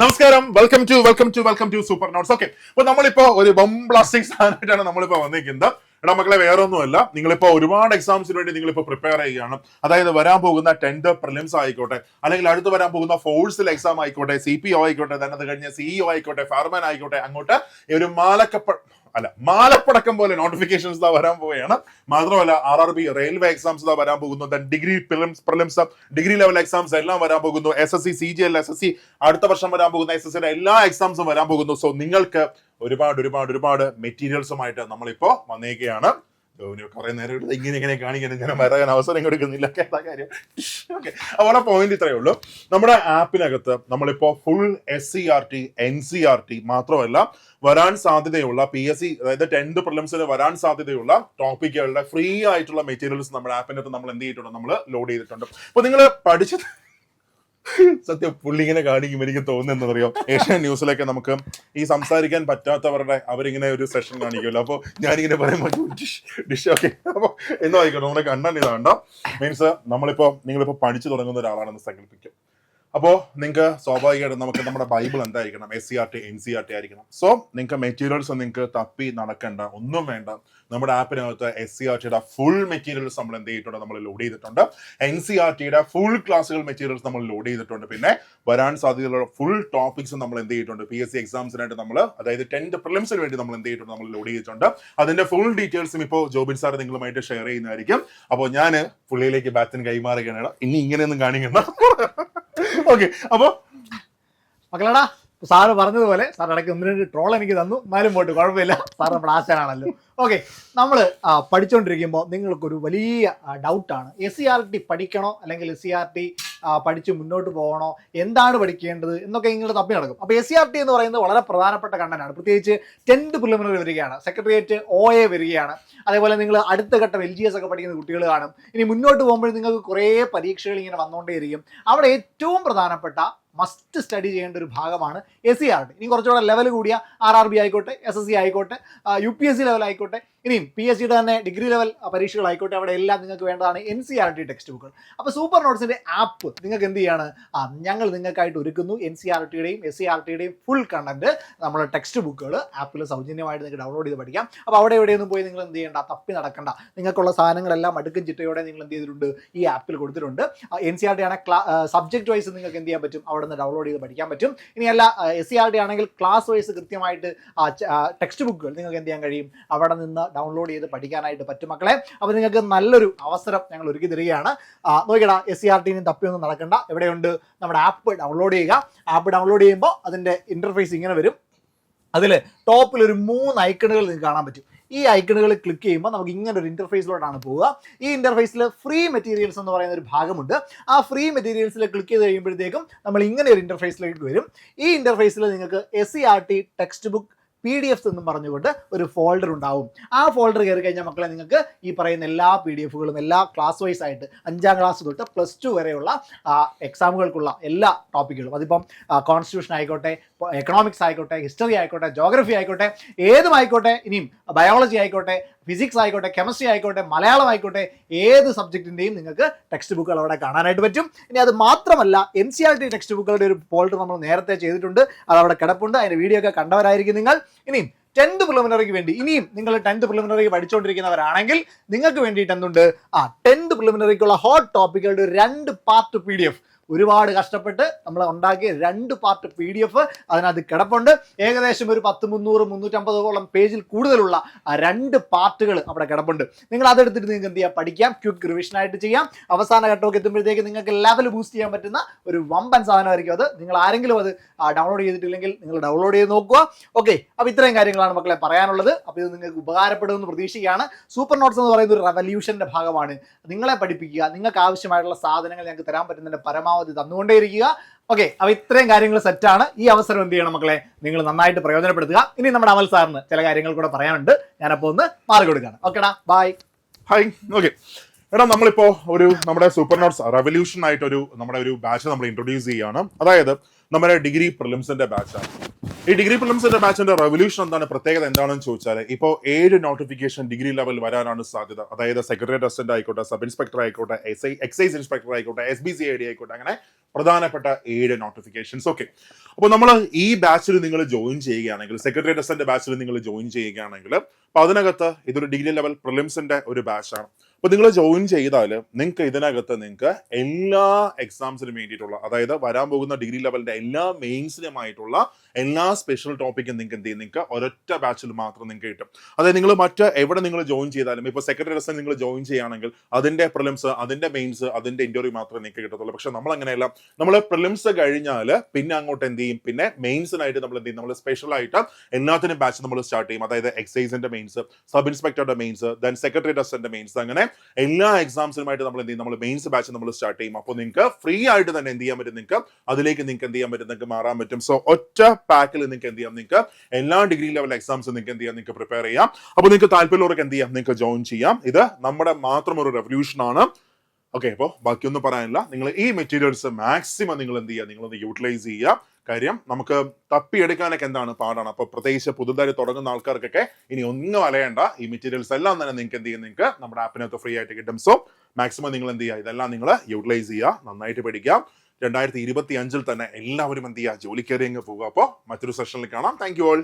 നമസ്കാരം. Welcome to welcome to welcome to super notes okay അപ്പൊ നമ്മളിപ്പോ ഒരു ബം ബ്ലാസ്റ്റിംഗ് സാധനമായിട്ടാണ് നമ്മളിപ്പോ വന്നിരിക്കുന്നത്. എടാ മക്കളെ വേറെ ഒന്നുമല്ല നിങ്ങളിപ്പോ ഒരുപാട് എക്സാംസിന് വേണ്ടി നിങ്ങളിപ്പോ പ്രിപ്പയർ ചെയ്യുകയാണ്. അതായത് വരാൻ പോകുന്ന ടെൻത്ത് പ്രിലിംസ് ആയിക്കോട്ടെ അല്ലെങ്കിൽ അടുത്ത് വരാൻ പോകുന്ന ഫോഴ്സിൽ എക്സാം ആയിക്കോട്ടെ സി പി ഒ ആയിക്കോട്ടെ തന്നെ അത് കഴിഞ്ഞ സിഇഒ ആയിക്കോട്ടെ ഫയർമാൻ ആയിക്കോട്ടെ അങ്ങോട്ട് ഒരു മാലക്കപ്പ അല്ല മാലപ്പടക്കം പോലെ നോട്ടിഫിക്കേഷൻസ് വരാൻ പോവുകയാണ്. മാത്രമല്ല R R B railway exams വരാൻ പോകുന്നു. Degree prelims prelims degree level exams എല്ലാം വരാൻ പോകുന്നു. S S C C G L S S C അടുത്ത വർഷം വരാൻ പോകുന്ന എസ് എസ് സിയുടെ എല്ലാ എക്സാംസും വരാൻ പോകുന്നു. സോ നിങ്ങൾക്ക് ഒരുപാട് ഒരുപാട് ഒരുപാട് മെറ്റീരിയൽസുമായിട്ട് നമ്മളിപ്പോ വന്നേക്കുകയാണ്. കുറെ നേരം ഇങ്ങനെ ഇങ്ങനെ കാണിക്കാൻ ഞാൻ വരാൻ അവസരം കൊടുക്കുന്നില്ല. കേട്ടാ കാര്യം. ഓക്കെ അപ്പോൾ പോയിന്റ് ഇത്രയേ ഉള്ളൂ. നമ്മുടെ ആപ്പിനകത്ത് നമ്മളിപ്പോ full S C R T N C R T മാത്രമല്ല വരാൻ സാധ്യതയുള്ള പി എസ് സി അതായത് ടെൻത്ത് പ്രിലിംസിന് വരാൻ സാധ്യതയുള്ള ടോപ്പിക്കുകളുടെ ഫ്രീ ആയിട്ടുള്ള മെറ്റീരിയൽസ് നമ്മുടെ ആപ്പിനകത്ത് നമ്മൾ എന്ത് ചെയ്തിട്ടുണ്ട്? നമ്മൾ ലോഡ് ചെയ്തിട്ടുണ്ട്. അപ്പൊ നിങ്ങൾ പഠിച്ചത് സത്യം പുള്ളി ഇങ്ങനെ കാണിക്കും എനിക്ക് തോന്നുന്നറിയോ ഏഷ്യൻ ന്യൂസിലൊക്കെ നമുക്ക് ഈ സംസാരിക്കാൻ പറ്റാത്തവരുടെ അവരിങ്ങനെ ഒരു സെഷൻ കാണിക്കുമല്ലോ. അപ്പോൾ ഞാനിങ്ങനെ പറയുമ്പോൾ ഡിഷ് ഡിഷ് ഓക്കെ അപ്പോൾ എന്തോ ആയിക്കോട്ടെ നമ്മുടെ കണ്ണൻ ഇതാണ്ടോ മീൻസ് നമ്മളിപ്പോൾ നിങ്ങളിപ്പോൾ പഠിച്ചു തുടങ്ങുന്ന ഒരാളാണെന്ന് സങ്കല്പിക്കും. അപ്പോൾ നിങ്ങൾക്ക് സ്വാഭാവികമായിട്ടും നമുക്ക് നമ്മുടെ ബൈബിൾ എന്തായിരിക്കണം? S C R T N C R T ആയിരിക്കണം. സോ നിങ്ങൾക്ക് മെറ്റീരിയൽസ് നിങ്ങൾക്ക് തപ്പി നടക്കേണ്ട ഒന്നും വേണ്ട. നമ്മുടെ ആപ്പിനകത്ത് എസ് സി ആർ ടിയുടെ ഫുൾ മെറ്റീരിയൽസ് നമ്മൾ എന്ത് ചെയ്തിട്ടുണ്ട്? നമ്മൾ ലോഡ് ചെയ്തിട്ടുണ്ട്. എൻ സി ആർ ടിയുടെ ഫുൾ ക്ലാസ്സുകൾ മെറ്റീരിയൽസ് നമ്മൾ ലോഡ് ചെയ്തിട്ടുണ്ട്. പിന്നെ വരാൻ സാധ്യതയുള്ള ഫുൾ ടോപ്പിക്സ് നമ്മൾ എന്ത് ചെയ്തിട്ടുണ്ട്? പി എസ് സി എക്സാംസിനായിട്ട് നമ്മൾ അതായത് ടെൻത്ത് പ്രിലിംസിന് വേണ്ടി നമ്മൾ എന്ത് ചെയ്തിട്ടുണ്ട്? നമ്മൾ ലോഡ് ചെയ്തിട്ടുണ്ട്. അതിന്റെ ഫുൾ ഡീറ്റെയിൽസും ഇപ്പോൾ ജോബിൻ സാർ നിങ്ങളുമായിട്ട് ഷെയർ ചെയ്യുന്നതായിരിക്കും. അപ്പോൾ ഞാൻ പുള്ളിയിലേക്ക് ബാത്തിന് കൈമാറുകയാണ്. ഇനി ഇങ്ങനെയൊന്നും കാണിക്കണ്ട. ഓക്കെ അപ്പോൾ മക്കളടാ സാറ് പറഞ്ഞതുപോലെ സാർ ഇടയ്ക്ക് ഒന്ന് രണ്ട് ട്രോൾ എനിക്ക് തന്നു. എന്നാലും പോട്ട് കുഴപ്പമില്ല. സാർ നമ്മുടെ ആശാനാണല്ലോ. ഓക്കെ നമ്മൾ പഠിച്ചുകൊണ്ടിരിക്കുമ്പോൾ നിങ്ങൾക്കൊരു വലിയ ഡൗട്ടാണ് എസ് സി ആർ ടി പഠിക്കണോ അല്ലെങ്കിൽ എസ് സി ആർ ടി പഠിച്ച് മുന്നോട്ട് പോകണോ? എന്താണ് പഠിക്കേണ്ടത്? എന്നൊക്കെ നിങ്ങൾ തപ്പി നടക്കും. അപ്പോൾ എസ് സി ആർ ടി എന്ന് പറയുന്നത് വളരെ പ്രധാനപ്പെട്ട കണ്ടനാണ് പ്രത്യേകിച്ച് ടെൻത്ത് പ്രിലിമിനറി വരികയാണ്. സെക്രട്ടേറിയറ്റ് ഒ എ വരികയാണ്. അതേപോലെ നിങ്ങൾ അടുത്ത ഘട്ടം എൽ ജി എസ് ഒക്കെ പഠിക്കുന്ന കുട്ടികൾ കാണും. ഇനി മുന്നോട്ട് പോകുമ്പോൾ നിങ്ങൾക്ക് കുറേ പരീക്ഷകൾ ഇങ്ങനെ വന്നുകൊണ്ടേയിരിക്കും അവിടെ ഏറ്റവും പ്രധാനപ്പെട്ട മസ്റ്റ് സ്റ്റഡി ചെയ്യേണ്ട ഒരു ഭാഗമാണ് എസ് സി ആർ ടി ഇനി കുറച്ചുകൂടെ ലെവൽ കൂടിയ ആർ ആർ ബി ആയിക്കോട്ടെ എസ് എസ് സി ആയിക്കോട്ടെ U P S C level ആയിക്കോട്ടെ ഇനിയും പി എസ് സിയുടെ തന്നെ ഡിഗ്രി ലെവൽ പരീക്ഷകളായിക്കോട്ടെ അവിടെ എല്ലാം നിങ്ങൾക്ക് വേണ്ടതാണ് N C R T text ബുക്കുകൾ അപ്പോൾ സൂപ്പർ നോട്ട്സിന്റെ ആപ്പ് നിങ്ങൾക്ക് എന്ത് ചെയ്യാണ്? ആ ഞങ്ങൾ നിങ്ങൾക്കായിട്ട് ഒരുക്കുന്നു എൻ സി ആർ ടിയുടെയും എസ് സി ആർ ടിയുടെയും ഫുൾ കണ്ടന്റ് നമ്മുടെ ടെക്സ്റ്റ് ബുക്കുകൾ ആപ്പിൽ സൗജന്യമായിട്ട് നിങ്ങൾക്ക് ഡൗൺലോഡ് ചെയ്ത് പഠിക്കാം. അപ്പോൾ അവിടെ എവിടെയൊന്നും പോയി നിങ്ങൾ എന്ത് ചെയ്യേണ്ട? തപ്പി നടക്കണ്ട. നിങ്ങൾക്കുള്ള സാധനങ്ങളെല്ലാം അടുക്കും ചിട്ടയോടെ നിങ്ങൾ എന്ത് ചെയ്തിട്ടുണ്ട്? ഈ ആപ്പിൽ കൊടുത്തിട്ടുണ്ട്. എൻ സി ആർ ടി ആണെങ്കിൽ സബ്ജക്ട് വൈസ് നിങ്ങൾക്ക് എന്ത് ചെയ്യാൻ പറ്റും? അവിടെ നിന്ന് ഡൗൺലോഡ് ചെയ്ത് പഠിക്കാൻ പറ്റും. ഇനിയല്ല എസ് സി ആർ ഡി ആണെങ്കിൽ ക്ലാസ് വൈസ് കൃത്യമായിട്ട് ടെക്സ്റ്റ് ബുക്കുകൾ നിങ്ങൾക്ക് എന്ത് ചെയ്യാൻ കഴിയും? അവിടെ നിന്ന് ഡൗൺലോഡ് ചെയ്ത് പഠിക്കാനായിട്ട് പറ്റും മക്കളെ. അപ്പോൾ നിങ്ങൾക്ക് നല്ലൊരു അവസരം ഞങ്ങൾ ഒരുക്കി തരികയാണ്. നോക്കിയടാ എസ് സി ആർ ടിനും തപ്പിയൊന്നും നടക്കണ്ട. എവിടെയുണ്ട്? നമ്മുടെ ആപ്പ് ഡൗൺലോഡ് ചെയ്യുക. ആപ്പ് ഡൗൺലോഡ് ചെയ്യുമ്പോൾ അതിന്റെ ഇന്റർഫേസ് ഇങ്ങനെ വരും. അതിൽ ടോപ്പിൽ ഒരു മൂന്ന് ഐക്കണുകൾ നിങ്ങൾക്ക് കാണാൻ പറ്റും. ഈ ഐക്കണുകൾ ക്ലിക്ക് ചെയ്യുമ്പോൾ നമുക്ക് ഇങ്ങനെ ഒരു ഇന്റർഫേസിലോട്ടാണ് പോവുക. ഈ ഇന്റർഫേസിൽ ഫ്രീ മെറ്റീരിയൽസ് എന്ന് പറയുന്ന ഒരു ഭാഗമുണ്ട്. ആ ഫ്രീ മെറ്റീരിയൽസിൽ ക്ലിക്ക് ചെയ്ത് കഴിയുമ്പോഴത്തേക്കും നമ്മൾ ഇങ്ങനെ ഒരു ഇന്റർഫേസിലേക്ക് വരും. ഈ ഇന്റർഫേസിൽ നിങ്ങൾക്ക് S C R T text book P D F എന്നും പറഞ്ഞുകൊണ്ട് ഒരു ഫോൾഡർ ഉണ്ടാവും. ആ ഫോൾഡർ കയറി കഴിഞ്ഞാൽ മക്കളെ നിങ്ങൾക്ക് ഈ പറയുന്ന എല്ലാ പി ഡി എഫുകളും എല്ലാ ക്ലാസ് വൈസ് ആയിട്ട് അഞ്ചാം ക്ലാസ് തൊട്ട് പ്ലസ് ടു വരെയുള്ള എക്സാമുകൾക്കുള്ള എല്ലാ ടോപ്പിക്കുകളും അതിപ്പം കോൺസ്റ്റിറ്റ്യൂഷൻ ആയിക്കോട്ടെ എക്കണോമിക്സ് ആയിക്കോട്ടെ ഹിസ്റ്ററി ആയിക്കോട്ടെ ജോഗ്രഫി ആയിക്കോട്ടെ ഏതും ആയിക്കോട്ടെ ഇനിയും ബയോളജി ആയിക്കോട്ടെ ഫിസിക്സ് ആയിക്കോട്ടെ കെമിസ്ട്രി ആയിക്കോട്ടെ മലയാളം ആയിക്കോട്ടെ ഏത് സബ്ജക്റ്റിന്റെയും നിങ്ങൾക്ക് ടെക്സ്റ്റ് ബുക്കുകൾ അവിടെ കാണാനായിട്ട് പറ്റും. ഇനി അത് മാത്രമല്ല N C R T text ബുക്കുകളുടെ ഒരു പോൾട്ട് നമ്മൾ നേരത്തെ ചെയ്തിട്ടുണ്ട്. അത് അവിടെ കിടപ്പുണ്ട്. അതിന്റെ വീഡിയോ ഒക്കെ കണ്ടവരായിരിക്കും നിങ്ങൾ. ഇനിയും ടെൻത്ത് പ്രിലിമിനറിക്ക് വേണ്ടി ഇനിയും നിങ്ങൾ ടെൻത്ത് പ്രിലിമിനറി പഠിച്ചുകൊണ്ടിരിക്കുന്നവരാണെങ്കിൽ നിങ്ങൾക്ക് വേണ്ടിയിട്ട് എന്തുണ്ട്? ആ ടെൻത്ത് പ്രിലിമിനറിക്കുള്ള ഹോട്ട് ടോപ്പിക്കുകളുടെ രണ്ട് പാർട്ട് പി ഡി എഫ് ഒരുപാട് കഷ്ടപ്പെട്ട് നമ്മൾ ഉണ്ടാക്കിയ രണ്ട് പാർട്ട് പി ഡി എഫ് അതിനകത്ത് കിടപ്പുണ്ട്. ഏകദേശം ഒരു പത്ത് മുന്നൂറ് മുന്നൂറ്റമ്പതോളം പേജിൽ കൂടുതലുള്ള ആ രണ്ട് പാർട്ടുകൾ അവിടെ കിടപ്പുണ്ട്. നിങ്ങൾ അതെടുത്തിട്ട് നിങ്ങൾക്ക് എന്ത് ചെയ്യാം? പഠിക്കാം. ക്വിക്ക് റിവിഷനായിട്ട് ചെയ്യാം. അവസാന ഘട്ടമൊക്കെ എത്തുമ്പോഴത്തേക്ക് നിങ്ങൾക്ക് ലെവൽ ബൂസ്റ്റ് ചെയ്യാൻ പറ്റുന്ന ഒരു വമ്പൻ സാധനമായിരിക്കും അത്. നിങ്ങൾ ആരെങ്കിലും അത് ഡൗൺലോഡ് ചെയ്തിട്ടില്ലെങ്കിൽ നിങ്ങൾ ഡൗൺലോഡ് ചെയ്ത് നോക്കുക. ഓക്കെ അപ്പോൾ ഇത്രയും കാര്യങ്ങളാണ് മക്കളെ പറയാനുള്ളത്. അപ്പോൾ ഇത് നിങ്ങൾക്ക് ഉപകാരപ്പെടുമെന്ന് പ്രതീക്ഷിക്കുകയാണ്. സൂപ്പർ നോട്ട്സ് എന്ന് പറയുന്ന ഒരു റെവല്യൂഷന്റെ ഭാഗമാണ്. നിങ്ങളെ പഠിപ്പിക്കുക നിങ്ങൾക്ക് ആവശ്യമായിട്ടുള്ള സാധനങ്ങൾ ഞങ്ങൾക്ക് തരാൻ പറ്റുന്നതിന്റെ പരമാവധി തന്നുകൊണ്ടേയിരിക്കുക. ഓക്കെ അപ്പോൾ ഇത്രയും കാര്യങ്ങൾ സെറ്റാണ് ഈ അവസരം എന്ത് ചെയ്യണം മക്കളെ? നിങ്ങൾ നന്നായിട്ട് പ്രയോജനപ്പെടുത്തുക. ഇനി നമ്മുടെ അമൽ സാറിന് ചില കാര്യങ്ങൾ കൂടെ പറയാനുണ്ട്. ഞാനപ്പോൾ ഒന്ന് മാറി കൊടുക്കുകയാണ്. ഓക്കെടാ ബൈ ഹൈ ഓക്കെ എടാ നമ്മളിപ്പോ ഒരു നമ്മുടെ സൂപ്പർ നോട്ട്സ് റെവല്യൂഷൻ ആയിട്ട് ഒരു നമ്മുടെ ഒരു ബാച്ച് നമ്മൾ ഇൻട്രൊഡ്യൂസ് ചെയ്യാണ്. അതായത് നമ്മുടെ ഡിഗ്രി പ്രിലിംസിന്റെ ബാച്ചാണ് ഈ ഡിഗ്രി പ്രിലിംസിന്റെ ബാച്ചിന്റെ റെവല്യൂഷൻ എന്താണ് പ്രത്യേകത എന്താണെന്ന് ചോദിച്ചാൽ ഇപ്പോൾ ഏഴ് നോട്ടിഫിക്കേഷൻ ഡിഗ്രി ലെവൽ വരാനാണ് സാധ്യത. അതായത് സെക്രട്ടറി അസിസ്റ്റന്റ് ആയിക്കോട്ടെ സബ് ഇൻസ്പെക്ടർ ആയിക്കോട്ടെ എസ് ഐ എക്സൈസ് ഇൻസ്പെക്ടർ ആയിക്കോട്ടെ S B C I D ആയിക്കോട്ടെ അങ്ങനെ പ്രധാനപ്പെട്ട ഏഴ് നോട്ടിഫിക്കേഷൻസ് ഓക്കെ അപ്പോൾ നമ്മൾ ഈ ബാച്ചിൽ നിങ്ങൾ ജോയിൻ ചെയ്യുകയാണെങ്കിൽ സെക്രട്ടറി അസിസ്റ്റന്റ് ബാച്ചിൽ നിങ്ങൾ ജോയിൻ ചെയ്യുകയാണെങ്കിൽ അപ്പൊ അതിനകത്ത് ഇതൊരു ഡിഗ്രി ലെവൽ പ്രിലിംസിന്റെ ഒരു ബാച്ചാണ് അപ്പൊ നിങ്ങൾ ജോയിൻ ചെയ്താൽ നിങ്ങൾക്ക് ഇതിനകത്ത് നിങ്ങൾക്ക് എല്ലാ എക്സാംസിനും വേണ്ടിയിട്ടുള്ള അതായത് വരാൻ പോകുന്ന ഡിഗ്രി ലെവലിന്റെ എല്ലാ മെയിൻസിനുമായിട്ടുള്ള എല്ലാ സ്പെഷ്യൽ ടോപ്പിക്കും നിങ്ങൾക്ക് എന്ത് ചെയ്യും? നിങ്ങൾക്ക് ഒരൊറ്റ ബാച്ചിൽ മാത്രം നിങ്ങൾക്ക് കിട്ടും. അതായത് നിങ്ങൾ മറ്റ് എവിടെ നിങ്ങൾ ജോയിൻ ചെയ്താലും ഇപ്പോൾ സെക്രട്ടറി ലെസൺ നിങ്ങൾ ജോയിൻ ചെയ്യുകയാണെങ്കിൽ അതിന്റെ പ്രിലിംസ് അതിന്റെ മെയിൻസ് അതിന്റെ ഇന്റർവ്യൂ മാത്രമേ നിങ്ങൾക്ക് കിട്ടത്തുള്ളൂ. പക്ഷെ നമ്മൾ അങ്ങനെയല്ല നമ്മൾ പ്രിലിംസ് കഴിഞ്ഞാൽ പിന്നെ അങ്ങോട്ട് എന്ത് ചെയ്യും? പിന്നെ മെയിൻസിനായിട്ട് നമ്മൾ എന്ത് ചെയ്യും? നമ്മൾ സ്പെഷ്യൽ ആയിട്ട് എല്ലാത്തിനും ബാച്ച് നമ്മൾ സ്റ്റാർട്ട് ചെയ്യും. അതായത് എക്സൈസിന്റെ മെയിൻസ് സബ് ഇൻസ്പെക്ടറുടെ മെയിൻസ് ദെൻ സെക്രട്ടറി ഡസ്റ്റന്റെ മെയിൻസ് അങ്ങനെ എല്ലാ എക്സാംസിനുമായിട്ട് നമ്മൾ എന്ത് ചെയ്യും? നമ്മൾ മെയിൻസ് ബാച്ച് നമ്മൾ സ്റ്റാർട്ട് ചെയ്യും. അപ്പോൾ നിങ്ങൾക്ക് ഫ്രീ ആയിട്ട് തന്നെ എന്ത് ചെയ്യാൻ പറ്റും നിങ്ങൾക്ക്? അതിലേക്ക് നിങ്ങൾക്ക് എന്ത് ചെയ്യാൻ പറ്റും? നിങ്ങൾക്ക് മാറാൻ പറ്റും. സോ ഒറ്റ പാക്കിൽ നിങ്ങൾക്ക് എന്ത് ചെയ്യാം? നിങ്ങൾക്ക് എല്ലാ ഡിഗ്രി ലെവൽ എക്സാംസ് നിങ്ങൾക്ക് എന്ത് ചെയ്യാം? നിങ്ങൾക്ക് പ്രിപ്പയർ ചെയ്യാം. അപ്പോൾ നിങ്ങൾക്ക് താല്പര്യമുള്ളവർക്ക് എന്ത് ചെയ്യാം? നിങ്ങൾക്ക് ജോയിൻ ചെയ്യാം. ഇത് നമ്മുടെ മാത്രം ഒരു റെവല്യൂഷൻ ആണ്. ഓക്കെ അപ്പോൾ ബാക്കിയൊന്നും പറയാനില്ല. നിങ്ങൾ ഈ മെറ്റീരിയൽസ് മാക്സിമം നിങ്ങൾ എന്ത് ചെയ്യുക? നിങ്ങളൊന്ന് യൂട്ടിലൈസ് ചെയ്യുക. കാര്യം നമുക്ക് തപ്പിയെടുക്കാനൊക്കെ എന്താണ് പാടാണ്. അപ്പൊ പ്രത്യേകിച്ച് പുതുതായി തുടങ്ങുന്ന ആൾക്കാർക്കൊക്കെ ഇനി ഒന്നും അലയണ്ട. ഈ മെറ്റീരിയൽസ് എല്ലാം തന്നെ നിങ്ങൾക്ക് എന്ത് ചെയ്യും? നിങ്ങൾക്ക് നമ്മുടെ ആപ്പിനകത്ത് ഫ്രീ ആയിട്ട് കിട്ടും. സോ മാക്സിമം നിങ്ങൾ എന്ത് ചെയ്യുക? ഇതെല്ലാം നിങ്ങൾ യൂട്ടിലൈസ് ചെയ്യുക. നന്നായിട്ട് പഠിക്കാം. രണ്ടായിരത്തി ഇരുപത്തി അഞ്ചിൽ തന്നെ എല്ലാവരും എന്ത് ചെയ്യുക? ജോലിക്കേറി അങ്ങ് പോകുക. അപ്പോൾ മറ്റൊരു സെഷനിൽ കാണാം. Thank you all